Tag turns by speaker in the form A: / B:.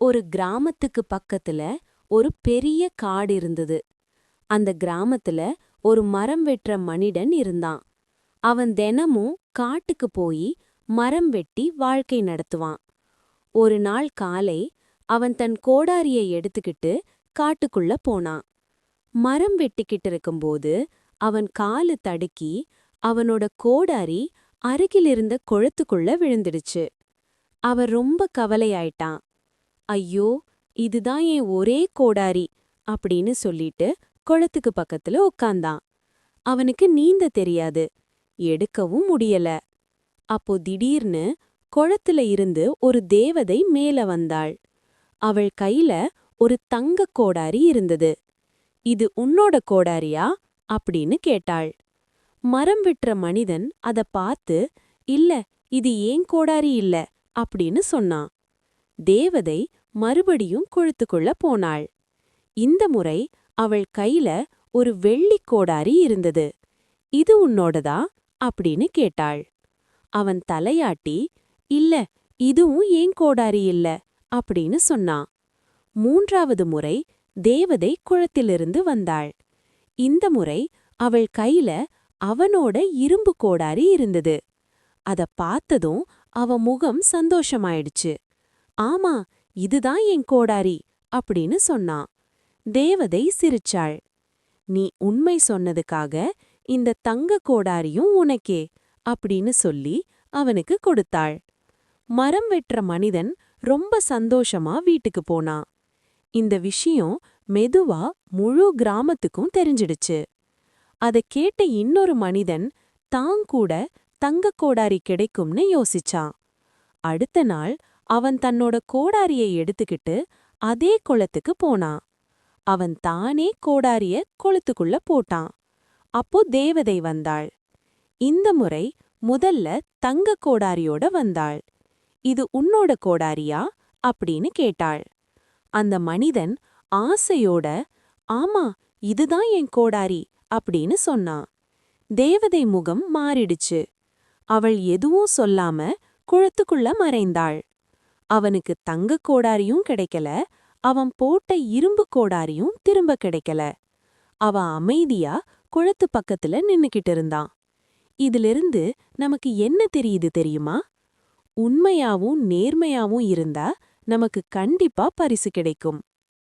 A: ஒரு கிராமத்துக்கு பக்கத்துல ஒரு பெரிய காடு இருந்தது. அந்த கிராமத்துல ஒரு மரம் வெட்டுற மனிதன் இருந்தான். அவன் தினமும் காட்டுக்கு போய் மரம் வெட்டி வாழ்க்கை நடத்துவான். ஒரு நாள் காலை அவன் தன் கோடாரியை எடுத்துக்கிட்டு காட்டுக்குள்ள போனான். மரம் வெட்டிக்கிட்டு இருக்கும்போது அவன் காலு தடுக்கி அவனோட கோடாரி அருகிலிருந்த குளத்துக்குள்ள விழுந்துடுச்சு. அவன் ரொம்ப கவலையாயிட்டான். ஐயோ இதுதான் என் ஒரே கோடாரி அப்படின்னு சொல்லிட்டு குளத்துக்கு பக்கத்துல உக்காந்தான். அவனுக்கு நீந்த தெரியாது எடுக்கவும் முடியல. அப்போ திடீர்னு குளத்துல இருந்து ஒரு தேவதை மேல வந்தாள். அவள் கையில ஒரு தங்கக் கோடாரி இருந்தது. இது உன்னோட கோடாரியா? அப்படின்னு கேட்டாள். மரம் விட்டுற மனிதன் அத பார்த்து இல்ல இது ஏன் கோடாரி இல்ல? அப்படின்னு சொன்னான். தேவதை மறுபடியும் கொழுத்துக்குள்ள போனாள். இந்த முறை அவள் கையில ஒரு வெள்ளிக் கோடாரி இருந்தது. இது உன்னோடதா? அப்படின்னு கேட்டாள். அவன் தலையாட்டி இல்ல இதுவும் ஏன் கோடாரி இல்ல? அப்படின்னு சொன்னான் மூன்றாவது முறை தேவதை குளத்திலிருந்து வந்தாள். இந்த முறை அவள் கையில அவனோட இரும்பு கோடாரி இருந்தது. அத பார்த்ததும் அவ முகம் சந்தோஷமாயிடுச்சு. ஆமா இதுதான் என் கோடாரி அப்படின்னு சொன்னான். தேவதை சிரிச்சாள். நீ உண்மை சொன்னதுக்காக இந்த தங்க கோடாரியும் உனக்கே அப்படின்னு சொல்லி அவனுக்கு கொடுத்தாள். மரம் வெற்ற மனிதன் ரொம்ப சந்தோஷமா வீட்டுக்கு போனான். இந்த விஷயம் மெதுவா முழு கிராமத்துக்கும் தெரிஞ்சிடுச்சு. அதை கேட்ட இன்னொரு மனிதன் தாங்கூட கூட தங்கக் கோடாரி கிடைக்கும்னு யோசிச்சான். அடுத்த நாள் அவன் தன்னோட கோடாரியை எடுத்துக்கிட்டு அதே குளத்துக்கு போனான். அவன் தானே கோடாரிய குளத்துக்குள்ள போட்டான். அப்போ தேவதை வந்தாள். இந்த முறை முதல்ல தங்க கோடாரியோட வந்தாள். இது உன்னோட கோடாரியா? அப்படின்னு கேட்டாள். அந்த மனிதன் ஆசையோட ஆமா இதுதான் என் கோடாரி அப்படின்னு சொன்னான். தேவதை முகம் மாறிடுச்சு. அவள் எதுவும் சொல்லாம குளத்துக்குள்ள மறைந்தாள். அவனுக்கு தங்கக் கோடாரியும் கிடைக்கல. அவன் போட்ட இரும்பு கோடாரியும் திரும்ப கிடைக்கல. அவ அமைதியா குளத்து பக்கத்துல நின்னுக்கிட்டு இருந்தான். இதிலிருந்து நமக்கு என்ன தெரியுது தெரியுமா? உண்மையாவும் நேர்மையாவும் இருந்தா நமக்கு கண்டிப்பா பரிசு கிடைக்கும்.